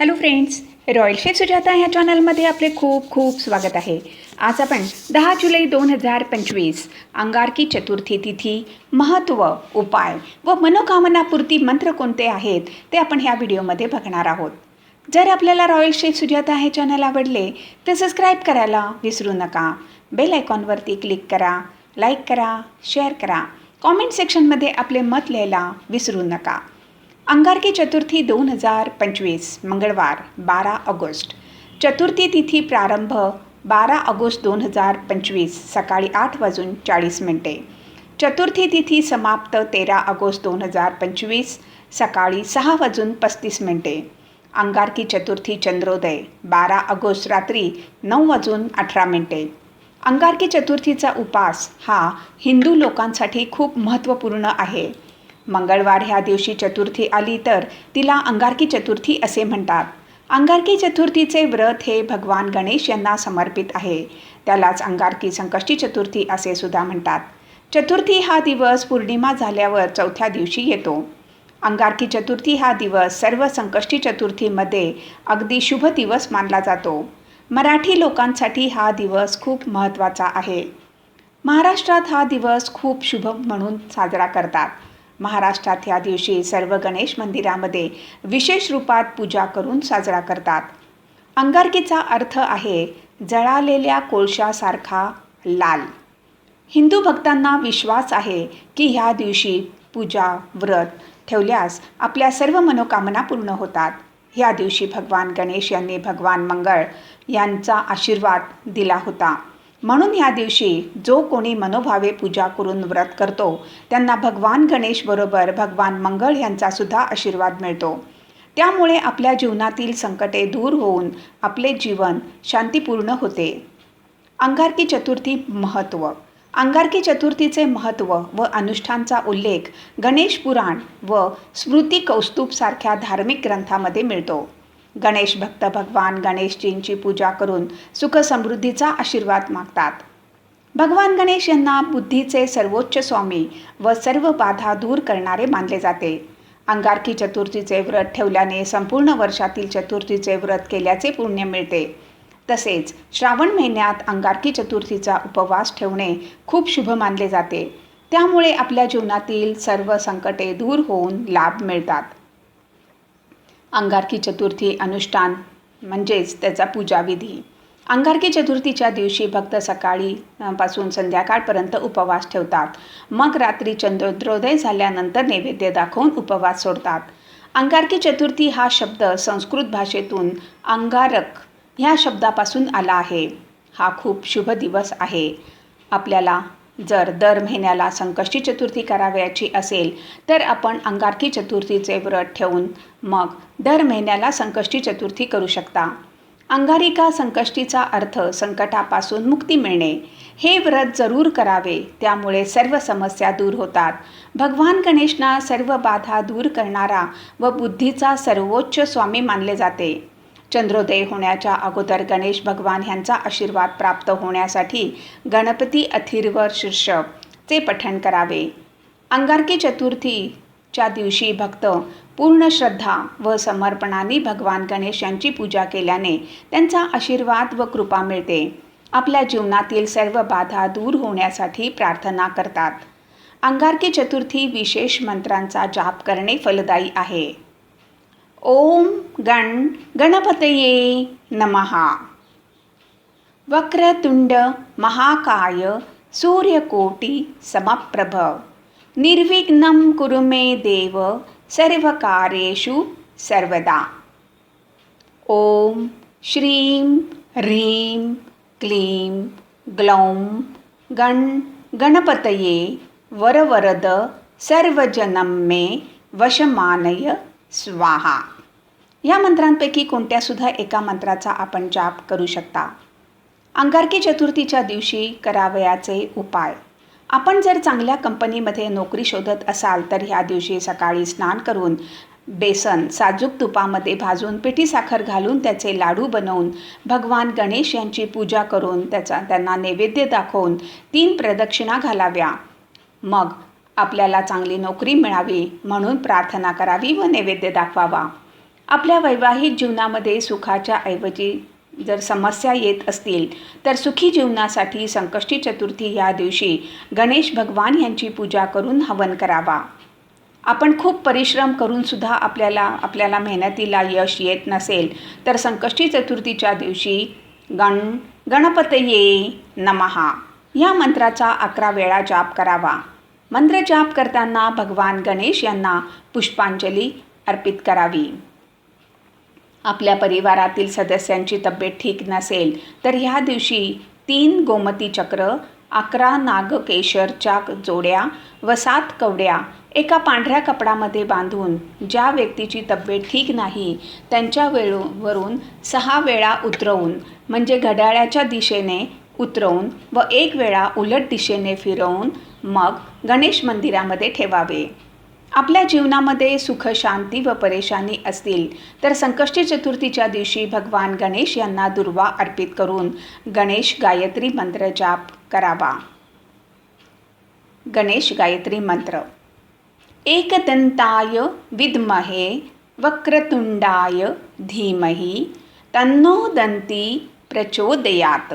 Hello friends royal chef Sujata ह्या चॅनलमध्ये आपले खूप खूप स्वागत आहे. आज आपण दहा जुलै दोन हजार पंचवीस अंगारकी चतुर्थी तिथी महत्त्व उपाय व मनोकामनापूर्ती मंत्र कोणते आहेत ते आपण ह्या व्हिडिओमध्ये बघणार आहोत. जर आपल्याला रॉयल शेफ सुजाता हे चॅनल आवडले तर सबस्क्राईब करायला विसरू नका. बेल आयकॉनवरती क्लिक करा लाईक करा शेअर करा. कॉमेंट सेक्शनमध्ये आपले मत लिहायला विसरू नका. अंगारकी चतुर्थी दोन हजार पंचवीस मंगळवार बारा ऑगस्ट. चतुर्थी तिथी प्रारंभ बारा ऑगस्ट दोन हजार पंचवीस सकाळी आठ वाजून चाळीस मिनटे. चतुर्थी तिथी समाप्त तेरा ऑगस्ट दोन हजार पंचवीस सकाळी सहा वाजून पस्तीस मिनटे. अंगारकी चतुर्थी चंद्रोदय बारा ऑगस्ट रात्री नऊ वाजून अठरा मिनटे. अंगारकी चतुर्थीचा उपास हा हिंदू लोकांसाठी खूप महत्त्वपूर्ण आहे. मंगळवार ह्या दिवशी चतुर्थी आली तर तिला अंगारकी चतुर्थी असे म्हणतात. अंगारकी चतुर्थीचे व्रत हे भगवान गणेश यांना समर्पित आहे. त्यालाच अंगारकी संकष्टी चतुर्थी असे सुद्धा म्हणतात. चतुर्थी हा दिवस पौर्णिमा झाल्यावर चौथ्या दिवशी येतो. अंगारकी चतुर्थी हा दिवस सर्व संकष्टी चतुर्थीमध्ये अगदी शुभ दिवस मानला जातो. मराठी लोकांसाठी हा दिवस खूप महत्त्वाचा आहे. महाराष्ट्रात हा दिवस खूप शुभ म्हणून साजरा करतात. महाराष्ट्रात ह्या दिवशी सर्व गणेश मंदिरामध्ये विशेष रूपात पूजा करून साजरा करतात. अंगारकीचा अर्थ आहे जळालेल्या कोळशासारखा लाल. हिंदू भक्तांना विश्वास आहे की ह्या दिवशी पूजा व्रत ठेवल्यास आपल्या सर्व मनोकामना पूर्ण होतात. ह्या दिवशी भगवान गणेश यांनी भगवान मंगळ यांचा आशीर्वाद दिला होता. म्हणून ह्या दिवशी जो कोणी मनोभावे पूजा करून व्रत करतो त्यांना भगवान गणेशबरोबर भगवान मंगळ यांचासुद्धा आशीर्वाद मिळतो. त्यामुळे आपल्या जीवनातील संकटे दूर होऊन आपले जीवन शांतीपूर्ण होते. अंगारकी चतुर्थी महत्त्व अंगारकी चतुर्थीचे महत्त्व व अनुष्ठानचा उल्लेख गणेश पुराण व स्मृती कौस्तुभ सारख्या धार्मिक ग्रंथामध्ये मिळतो. गणेश भक्त भगवान गणेशजींची पूजा करून सुखसमृद्धीचा आशीर्वाद मागतात. भगवान गणेश यांना बुद्धीचे सर्वोच्च स्वामी व सर्व बाधा दूर करणारे मानले जाते. अंगारकी चतुर्थीचे व्रत ठेवल्याने संपूर्ण वर्षातील चतुर्थीचे व्रत केल्याचे पुण्य मिळते. तसेच श्रावण महिन्यात अंगारकी चतुर्थीचा उपवास ठेवणे खूप शुभ मानले जाते. त्यामुळे आपल्या जीवनातील सर्व संकटे दूर होऊन लाभ मिळतात. अंगारकी चतुर्थी अनुष्ठान म्हणजेच त्याचा पूजाविधी अंगारकी चतुर्थीच्या दिवशी भक्त सकाळी पासून संध्याकाळपर्यंत उपवास ठेवतात. मग रात्री चंद्रोदय झाल्यानंतर नैवेद्य दाखवून उपवास सोडतात. अंगारकी चतुर्थी हा शब्द संस्कृत भाषेतून अंगारक ह्या शब्दापासून आला आहे. हा खूप शुभ दिवस आहे. आपल्याला जर दर महिन्याला संकष्टी चतुर्थी करावयाची असेल तर आपण अंगारकी चतुर्थीचे व्रत ठेवून मग दर महिन्याला संकष्टी चतुर्थी करू शकता. अंगारिका संकष्टीचा अर्थ संकटापासून मुक्ती मिळणे. हे व्रत जरूर करावे त्यामुळे सर्व समस्या दूर होतात. भगवान गणेशना सर्व बाधा दूर करणारा व बुद्धीचा सर्वोच्च स्वामी मानले जाते. चंद्रोदय होण्याच्या अगोदर गणेश भगवान ह्यांचा आशीर्वाद प्राप्त होण्यासाठी गणपती अथिर्व शीर्षकचे पठण करावे. अंगारकी चतुर्थीच्या दिवशी भक्त पूर्ण श्रद्धा व समर्पणाने भगवान गणेश यांची पूजा केल्याने त्यांचा आशीर्वाद व कृपा मिळते. आपल्या जीवनातील सर्व बाधा दूर होण्यासाठी प्रार्थना करतात. अंगारकी चतुर्थी विशेष मंत्रांचा जाप करणे फलदायी आहे. ओम गण गणपतये नमहा वक्रतुंड महाकाय सूर्यकोटी समप्रभ। निर्विघ्नं कुरु मे देव सर्वकार्येषु सर्वदा। ओम श्रीं ह्रीं क्लीं ग्लौं गण गणपतये वरवरद सर्वजनं मे वशमानय स्वाहा. या मंत्रांपैकी कोणत्यासुद्धा एका मंत्राचा आपण जाप करू शकता? अंगारकी चतुर्थीच्या दिवशी करावयाचे उपाय. आपण जर चांगल्या कंपनीमध्ये नोकरी शोधत असाल तर ह्या दिवशी सकाळी स्नान करून बेसन साजूक तुपामध्ये भाजून पिठी साखर घालून त्याचे लाडू बनवून भगवान गणेश यांची पूजा करून त्याचा त्यांना नैवेद्य दाखवून तीन प्रदक्षिणा घालाव्या. मग आपल्याला चांगली नोकरी मिळावी म्हणून प्रार्थना करावी व नैवेद्य दाखवावा. आपल्या वैवाहिक जीवनामध्ये सुखाच्या ऐवजी जर समस्या येत असतील तर सुखी जीवनासाठी संकष्टी चतुर्थी या दिवशी गणेश भगवान यांची पूजा करून हवन करावा. आपण खूप परिश्रम करूनसुद्धा आपल्याला आपल्याला मेहनतीला यश येत नसेल तर संकष्टी चतुर्थीच्या दिवशी गण गणपतये नमहा. या मंत्राचा अकरा वेळा जाप करावा. मंत्र जाप करताना भगवान गणेश यांना पुष्पांजली अर्पित करावी. आपल्या परिवारातील सदस्यांची तब्येत ठीक नसेल तर ह्या दिवशी तीन गोमती चक्र अकरा नागकेशरच्या जोड्या व सात कवड्या एका पांढऱ्या कपडामध्ये बांधून ज्या व्यक्तीची तब्येत ठीक नाही त्यांच्या वेळूवरून सहा वेळा उतरवून म्हणजे घड्याळाच्या दिशेने उतरवून व एक वेळा उलट दिशेने फिरवून मग गणेश मंदिरामध्ये ठेवावे. आपल्या जीवनामध्ये सुख शांती व परेशानी असतील तर संकष्टी चतुर्थीच्या दिवशी भगवान गणेश यांना दुर्वा अर्पित करून गणेश गायत्री मंत्र जाप करावा. गणेश गायत्री मंत्र. एकदंताय विद्महे वक्रतुंडाय धीमहि तन्नो दंती प्रचोदयात.